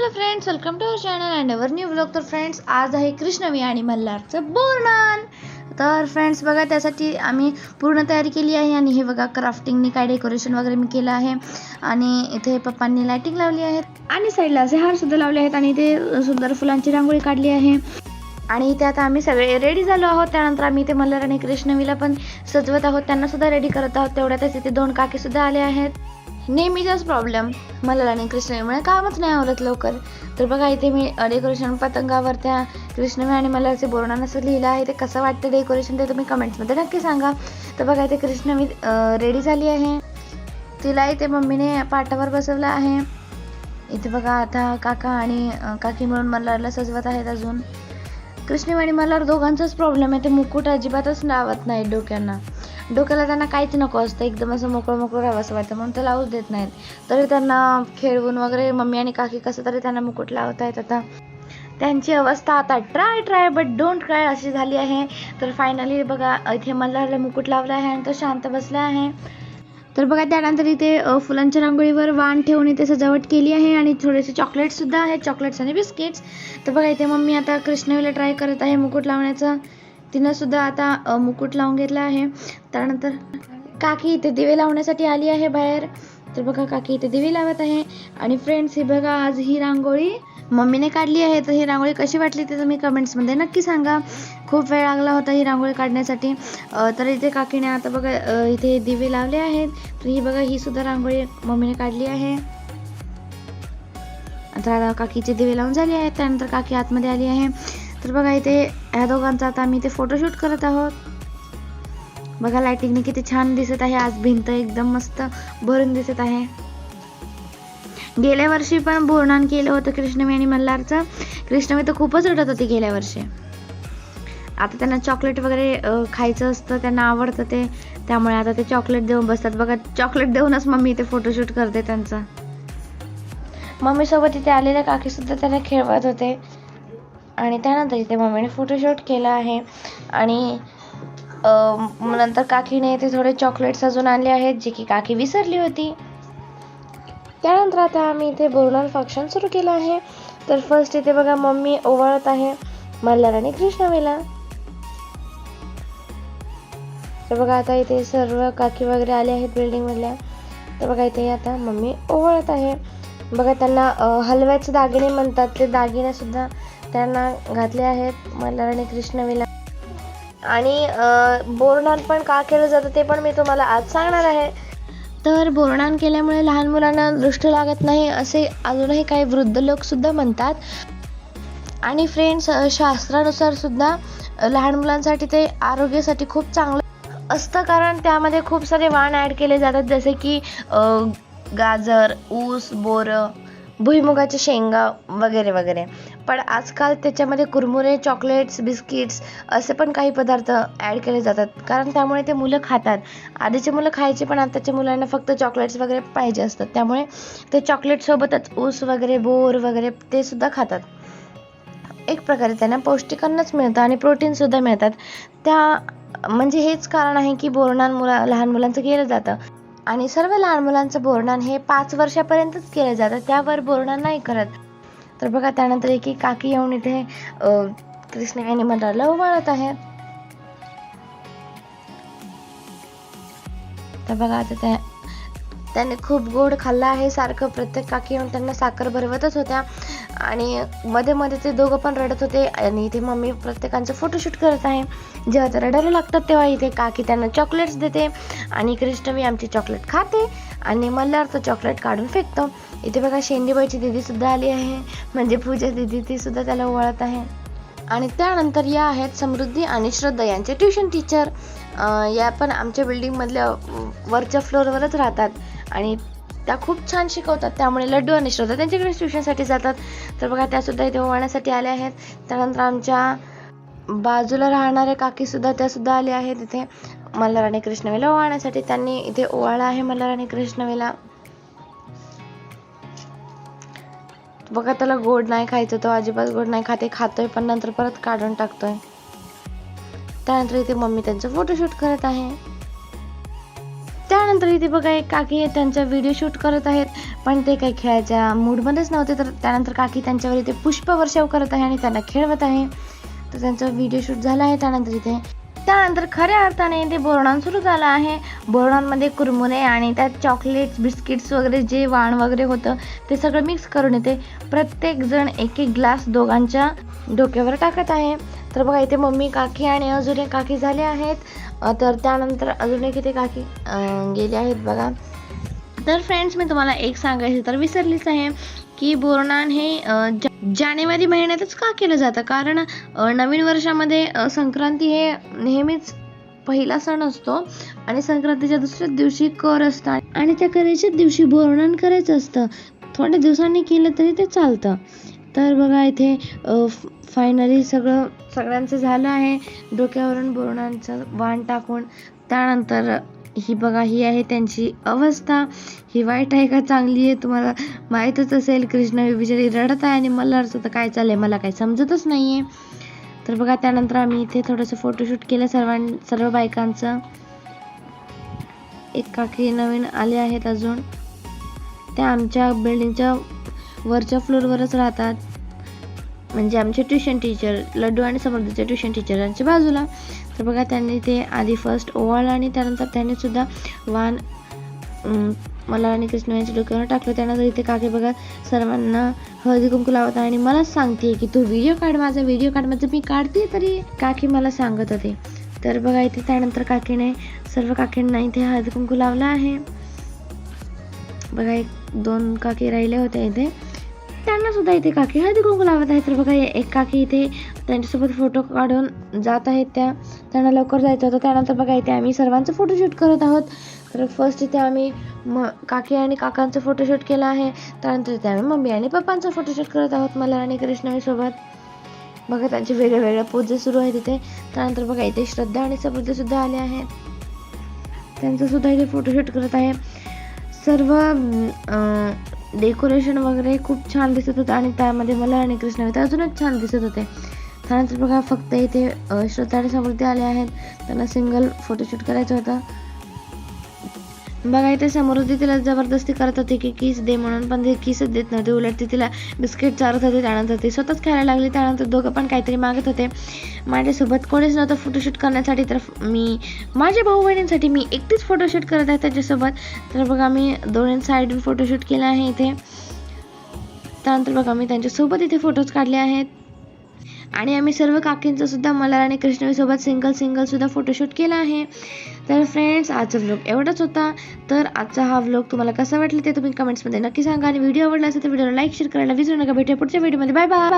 Hello friends welcome to our channel and our new blog तर friends आज आहे कृष्णवी आणि मल्हारचं बोरणान तर फ्रेंड्स बघा त्यासाठी आम्ही पूर्ण तयारी केली आहे आणि हे बघा क्राफ्टिंगनी काय डेकोरेशन वगैरे मी केलं आहे. आणि इथे पप्पांनी लायटिंग लावली आहेत आणि साईडला असे हार सुद्धा लावले आहेत आणि इथे सुंदर फुलांची रांगोळी काढली आहे. आणि इथे आता आम्ही सगळे रेडी झालो आहोत. त्यानंतर आम्ही इथे मल्हार आणि कृष्णवीला पण सजवत आहोत. त्यांना सुद्धा रेडी करत आहोत. तेवढ्यातच इथे दोन काकी सुद्धा आले आहेत. नेहमीचाच प्रॉब्लेम मला आणि कृष्णवेमुळे कामच नाही आवडत लवकर. तर बघा इथे मी डेकोरेशन पतंगावर त्या कृष्णवी आणि मला असे बोरणानं असं लिहिलं आहे. ते कसं वाटतं डेकोरेशन ते तुम्ही कमेंट्समध्ये नक्की सांगा. तर बघा इथे कृष्णवी रेडी झाली आहे. तिला इथे मम्मीने पाटावर बसवलं आहे. इथे बघा आता काका आणि काकी मिळून मल्हारला सजवत आहेत अजून. कृष्णवी आणि मल्हार दोघांचाच प्रॉब्लेम आहे. ते मुकुट अजिबातच लावत नाही डोक्यांना. डोक्याला त्यांना काहीच नको असतं. एकदम असं मोकळं मोकळं राहावं असं वाटतं. म्हणून ते लावूच देत नाहीत. तरी त्यांना खेळवून वगैरे मम्मी आणि काकी कसं तरी त्यांना मुकुट लावत आहेत आता त्यांची अवस्था आता try try but don't try अशी झाली आहे. तर फायनली बघा इथे मल्हारला मुकुट लावला आहे आणि तो शांत बसला आहे. तर बघा त्यानंतर इथे फुलांच्या रांगोळीवर वाण ठेवून इथे सजावट केली आहे आणि थोडेसे चॉकलेट्स सुद्धा आहेत. चॉकलेट्स आणि बिस्किट्स तर बघा इथे मम्मी आता कृष्णवीला ट्राय करत आहे मुकुट लावण्याचं. तिनं सुद्धा आता मुकुट लावून घेतला आहे. त्यानंतर काकी इथे दिवे लावण्यासाठी आली आहे बाहेर. तर बघा काकी इथे दिवे लावत आहे. आणि फ्रेंड्स ही बघा आज ही रांगोळी मम्मीने काढली आहे. तर ही रांगोळी कशी वाटली ते तुम्ही कमेंट्समध्ये नक्की सांगा. खूप वेळ लागला होता ही रांगोळी काढण्यासाठी. तर इथे काकीने आता बघा इथे दिवे लावले आहेत. तर ही बघा ही सुद्धा रांगोळी मम्मीने काढली आहे. आता काकीचे दिवे लावून झाले आहेत. त्यानंतर काकी आतमध्ये आली आहे. तर बघा इथे ह्या दोघांचा आता आम्ही इथे फोटोशूट करत आहोत. बघा लाइटिंगने किती छान दिसत आहे. आज भिंत एकदम मस्त भरून दिसत आहे. गेल्या वर्षी पण बोरणान केलं होतं कृष्णमी आणि मल्हारचं. कृष्णमी तर खूपच रडत होती गेल्या वर्षी. आता त्यांना चॉकलेट वगैरे खायचं असतं त्यांना आवडतं ते. त्यामुळे आता ते चॉकलेट देऊन बसतात. बघा चॉकलेट देऊनच मम्मी इथे फोटोशूट करते त्यांचा. मम्मीसोबत इथे आलेल्या काकीसुद्धा त्यांना खेळवत होते. आणि त्यानंतर इथे मम्मीने फोटोशूट केला आहे. आणि नंतर काकीने इथे थोडे चॉकलेट्स अजून आणले आहेत जे की काकी विसरली होती. त्यानंतर आता आम्ही इथे बोरणार फंक्शन सुरू केलं आहे. तर फर्स्ट इथे बघा मम्मी ओवाळत आहे मल्हार आणि कृष्णवेला तर बघा आता इथे सर्व काकी वगैरे आले आहेत बिल्डिंगमधल्या तर बघा इथे आता मम्मी ओवाळत आहे. बघा त्यांना हलव्याचे दागिने म्हणतात. ते दागिनेसुद्धा त्यांना घातले आहेत. मल्हार आणि कृष्णवीला. आणि बोरणान पण का केलं जातं ते पण मी तुम्हाला आज सांगणार आहे. तर बोरणान केल्यामुळे लहान मुलांना दृष्ट लागत नाही असे अजूनही काही वृद्ध लोकसुद्धा म्हणतात. आणि फ्रेंड्स शास्त्रानुसार सुद्धा लहान मुलांसाठी ते आरोग्यासाठी खूप चांगलं असतं. कारण त्यामध्ये खूप सारे वाण ॲड केले जातात. जसे की गाजर ऊस बोरं भुईमुगाच्या शेंगा वगैरे वगैरे. पण आजकाल त्याच्यामध्ये कुरमुरे चॉकलेट्स बिस्किट्स असे पण काही पदार्थ ॲड केले जातात. कारण त्यामुळे ते मुलं खातात. आधीचे मुलं खायचे पण आताच्या मुलांना फक्त चॉकलेट्स वगैरे पाहिजे असतात त्यामुळे ते चॉकलेटसोबतच ऊस वगैरे बोर वगैरे ते सुद्धा खातात. एक प्रकारे त्यांना पौष्टिकांनाच मिळतं आणि प्रोटीनसुद्धा मिळतात. त्या म्हणजे हेच कारण आहे की बोरणान मुला लहान मुलांचं केलं जातं. आणि सर्व लहान मुलांचं बोरणान हे पाच वर्षापर्यंतच केलं जातं. त्यावर बोरणान नाही करत. तर बघा त्यानंतर एकी काकी येऊन इथे अं, कृष्ण आणि मंडळाला उभारत आहे तर बघा आता त्या त्याने खूप गोड खाल्लं आहे. सारखं प्रत्येक काकी येऊन त्यांना साखर भरवतच होत्या. आणि मध्ये मध्ये ते दोघं पण रडत होते. आणि इथे मम्मी प्रत्येकांचं फोटोशूट करत आहे. जेव्हा ते रडायला लागतात तेव्हा इथे काकी त्यांना चॉकलेट्स देते. आणि कृष्णवी आमची चॉकलेट खाते. आणि मल्हार तो चॉकलेट काढून फेकतो. इथे बघा शेंडीबाईची दिदीसुद्धा आली आहे. म्हणजे पूजा दिदी तीसुद्धा त्याला ओळत आहे. आणि त्यानंतर या आहेत समृद्धी आणि श्रद्धा यांचे ट्युशन टीचर या पण आमच्या बिल्डिंगमधल्या वरच्या फ्लोअरवरच राहतात. आणि त्या खूप छान शिकवतात. त्यामुळे लड्डू आणि श्रद्धा त्यांच्याकडे ट्युशनसाठी जातात. तर बघा त्यासुद्धा इथे ओवाळण्यासाठी आल्या आहेत. त्यानंतर आमच्या बाजूला राहणाऱ्या काकीसुद्धा त्यासुद्धा आल्या आहेत इथे. मल्हार कृष्णवेला ओवाळण्यासाठी त्यांनी इथे ओवाळा आहे मल्हार कृष्णवेला. बघा त्याला गोड नाही खायचं तो अजिबात गोड नाही खाते. खातोय पण नंतर परत काढून टाकतोय. त्यानंतर इथे मम्मी त्यांचं फोटोशूट करत आहे. त्यानंतर इथे बघा एक काकी त्यांचा व्हिडिओ शूट करत आहेत. पण ते काही खेळायच्या मूडमध्येच नव्हते तर त्यानंतर काकी त्यांच्यावर इथे पुष्पवर्षाव करत आहे आणि त्यांना खेळवत आहे. तर त्यांचा व्हिडिओ शूट झाला आहे त्यानंतर इथे. त्यानंतर खऱ्या अर्थाने इथे बोरणान सुरू झाला आहे. बोरणांमध्ये कुरमुरे आणि त्यात चॉकलेट्स बिस्किट्स वगैरे जे वाण वगैरे होतं ते सगळं मिक्स करून येते प्रत्येक जण एक एक ग्लास दोघांच्या डोक्यावर टाकत आहे. तर बघा इथे मम्मी काकी आणि अजून एक काकी झाले आहेत. तर त्यानंतर अजून एक इथे काकी गेले आहेत बघा. तर फ्रेंड्स मी तुम्हाला एक सांगायचं तर विसरलीच आहे की बोरनान हे जानेवारी महिन्यातच का केलं जातं? कारण नवीन वर्षामध्ये संक्रांती हे नेहमीच पहिला सण असतो आणि संक्रांतीच्या दुसऱ्याच दिवशी कर असतात आणि त्या करेच्याच दिवशी बोरणान करायचं असतं. थोड्या दिवसांनी केलं तरी ते चालतं. तर बघा इथे फायनली सगळं सगळ्यांचं झालं आहे. डोक्यावरून बोरणांचं वाण टाकून त्यानंतर ही बघा ही आहे त्यांची अवस्था. ही वाईट आहे का चांगली आहे? तुम्हाला माहीतच असेल कृष्ण ही बिचारी रडत आहे आणि मला तर काय चाललंय मला काही समजतच नाही आहे तर बघा त्यानंतर आम्ही इथे थोडंसं फोटोशूट केलं सर्वां सर्व बायकांचं. एक काकी नवीन आले आहेत अजून. त्या आमच्या बिल्डिंगच्या वरच्या फ्लोअरवरच राहतात. म्हणजे आमचे ट्युशन टीचर लड्डू आणि समृद्धीचे ट्युशन टीचरांच्या बाजूला. तर बघा त्यांनी ते आधी फर्स्ट ओवाळलं आणि त्यानंतर त्यांनी सुद्धा वाण मला आणि कृष्ण यांच्या डोक्यावर टाकलं. त्यानंतर इथे काकी बघा सर्वांना हळदी कुंकू लावत आहे आणि मला सांगते की तू व्हिडिओ काढ माझा व्हिडिओ काढ माझं मी काढते तरी काकी मला सांगत होते. तर बघा इथे त्यानंतर काकीने सर्व काकींना इथे हळदी कुंकू लावला आहे. बघा एक दोन काकी राहिले होते इथे. त्यांना सुद्धा इथे काकी हळदी कुंकू लावत आहेत तर बघा एक काकी इथे त्यांच्यासोबत फोटो काढून जात आहेत. त्या त्यांना लवकर जायचं होतं. त्यानंतर बघा इथे आम्ही सर्वांचं फोटोशूट करत आहोत. तर फर्स्ट इथे आम्ही म काकी आणि काकांचं फोटोशूट केलं आहे. त्यानंतर इथे आम्ही मम्मी आणि पप्पांचं फोटोशूट करत आहोत मला आणि कृष्णाईसोबत बघा त्यांचे वेगळ्या वेगळ्या पोजेस सुरू आहेत इथे. त्यानंतर बघा इथे श्रद्धा आणि सुद्धा आले आहेत. त्यांचंसुद्धा इथे फोटोशूट करत आहे. सर्व डेकोरेशन वगैरे खूप छान दिसत होतं आणि त्यामध्ये मला आणि कृष्ण तर अजूनच छान दिसत होते. त्यानंतर बघा फक्त इथे अं, समृद्धी आले आहेत. त्यांना सिंगल फोटोशूट करायचं होतं. बघा इथे होती तिला जबरदस्ती करत होती की किस दे म्हणून पण ते किसच देत नव्हते. उलट ती तिला बिस्किट चारत होते त्यानंतर ती स्वतःच खायला लागली त्यानंतर दोघं पण काहीतरी मागत होते. माझ्यासोबत कोणीच नव्हतं फोटोशूट करण्यासाठी तर मी माझ्या भाऊ बहिणींसाठी मी एकटीच फोटोशूट करत आहे त्याच्यासोबत. तर बघा मी दोन्ही साईडून फोटोशूट केला आहे इथे. त्यानंतर बघा मी त्यांच्यासोबत इथे फोटोज काढले आहेत. आणि आम्ही सर्व काकींचासुद्धा मला आणि कृष्णवीसोबत सिंगल सिंगल सुद्धा फोटोशूट केला आहे. तर फ्रेंड्स आजचा व्लॉग एवढाच होता. तर आजचा हा व्लॉग तुम्हाला कसा वाटला ते तुम्ही कमेंट्समध्ये नक्की सांगा. आणि व्हिडिओ आवडला असेल तर व्हिडिओला लाईक शेअर करायला विसरू नका. भेटूया पुढच्या व्हिडिओमध्ये बाय बाय